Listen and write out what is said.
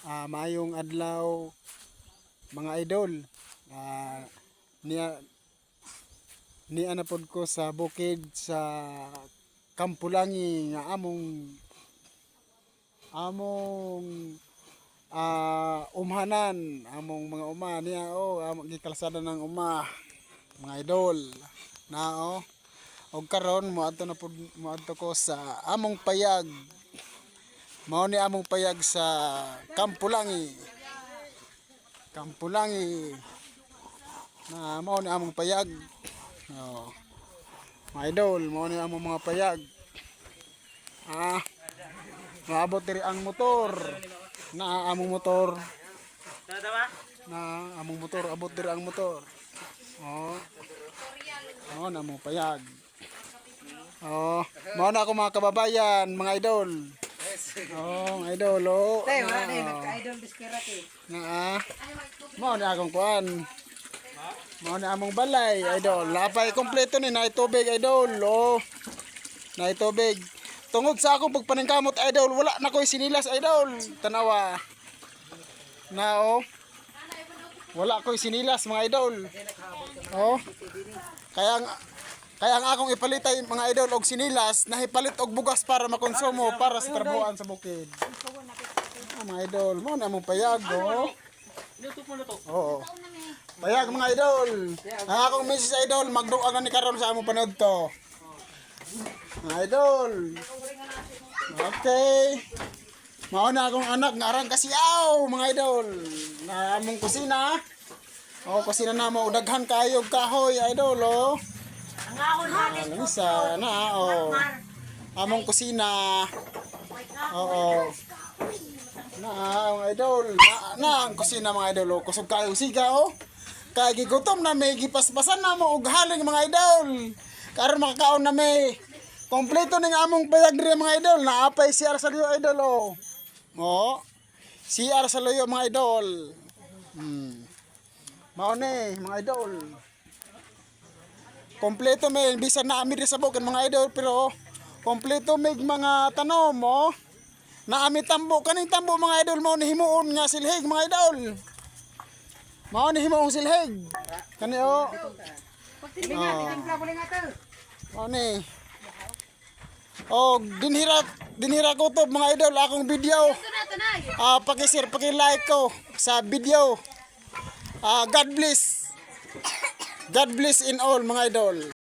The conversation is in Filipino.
Ah, maayong adlaw mga idol. Ah, niya ni anapod ko sa bukid sa Kampulangi nga among among ah umhanan among mga uma. Niya oh among gikalsada ng uma mga idol. Na oh og karon moadto na pud moadto ko sa among payag mao ni among payag sa Kampulangi. Kampulangi. Na mao ni among payag. Oh. Mga idol mao ni among mga payag. Ah maabot diri ang motor. Na among motor. Na among motor abot diri ang motor. Oh. Oh na among payag. Oh. Mao na ako mga kababayan mga idol oh idol oh Tay, wala na yun. Nagka-idol biskirat eh. na ah. Mao ni akong kuan mao ni among balay idol. Lapay kompleto ni na tubig idol oh na tubig tungod sa akong pagpaningkamot idol wala na ko'y sinilas idol. Tanawa. Na oh wala ko'y sinilas mga idol. Oh kaya kaya ang akong ipalitay mga idol og sinilas nahipalit og bugas para makonsumo para sa trabuhan sa bukid Ah, mga idol mo na mong payag oh Oo. Payag mga idol. Ang akong message idol, magduwa na ni karon sa among panood to. Mga idol. Okay. Mao na akong anak nga arang kasiyaw mga idol. Na among kusina. Oh, kusina na mo daghan kayo kahoy idol oh. Ah, Lisa na oh. Among kusina. Oo. Na ang idol, na, na ang kusina mga idol, oh. kusog kayo siga oh. Kaya gigutom na may gipaspasan na mo og haling mga idol. Karon makakaon na may kompleto ning among bayag diri mga idol, naapay CR sa liyo idol oh. Mo. CR sa liyo mga idol. Hmm. Mao ni mga idol. Kompleto may bisan na ami sa bukan mga idol pero kompleto may mga tanom mo. Na ami tambo kaning tambo mga idol mao ni himuon nga silhig mga idol. Mao ni himuong silhig. Kani o. To. Mao ni. Og dinhira dinhira ko to mga idol akong video. Ah paki-share paki-like ko sa video. Ah God bless. God bless in all mga idol.